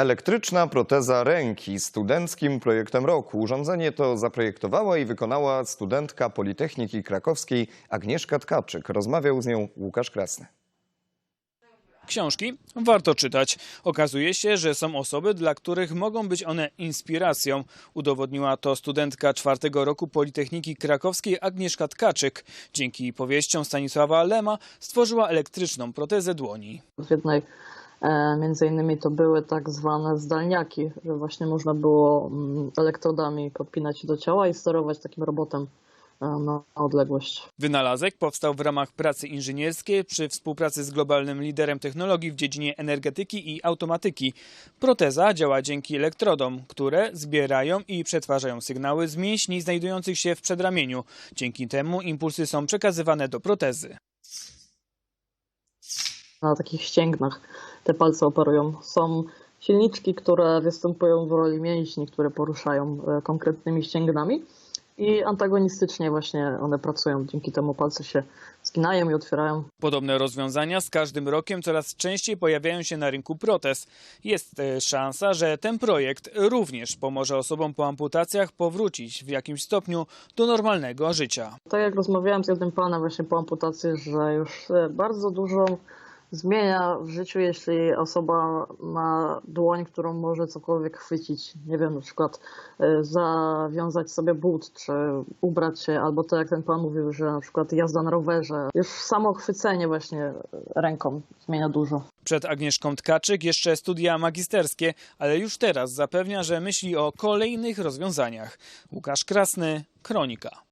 Elektryczna proteza ręki studenckim projektem roku. Urządzenie to zaprojektowała i wykonała studentka Politechniki Krakowskiej Agnieszka Tkaczyk. Rozmawiał z nią Łukasz Krasny. Książki warto czytać. Okazuje się, że są osoby, dla których mogą być one inspiracją. Udowodniła to studentka czwartego roku Politechniki Krakowskiej Agnieszka Tkaczyk. Dzięki powieściom Stanisława Lema stworzyła elektryczną protezę dłoni. Jednej między innymi to były tak zwane zdalniaki, że właśnie można było mm, elektrodami podpinać do ciała i sterować takim robotem e, na odległość. Wynalazek powstał w ramach pracy inżynierskiej przy współpracy z globalnym liderem technologii w dziedzinie energetyki i automatyki. Proteza działa dzięki elektrodom, które zbierają i przetwarzają sygnały z mięśni znajdujących się w przedramieniu. Dzięki temu impulsy są przekazywane do protezy. Na takich ścięgnach te palce operują. Są silniczki, które występują w roli mięśni, które poruszają e, konkretnymi ścięgnami i antagonistycznie właśnie one pracują. Dzięki temu palce się zginają i otwierają. Podobne rozwiązania z każdym rokiem coraz częściej pojawiają się na rynku protez. Jest e, szansa, że ten projekt również pomoże osobom po amputacjach powrócić w jakimś stopniu do normalnego życia. Tak jak rozmawiałem z jednym panem właśnie po amputacji, że już e, bardzo dużo zmienia w życiu, jeśli osoba ma dłoń, którą może cokolwiek chwycić. Nie wiem, na przykład e, zawiązać sobie but, czy ubrać się, albo to jak ten pan mówił, że na przykład jazda na rowerze. Już samo chwycenie właśnie ręką zmienia dużo. Przed Agnieszką Tkaczyk jeszcze studia magisterskie, ale już teraz zapewnia, że myśli o kolejnych rozwiązaniach. Łukasz Krasny, Kronika.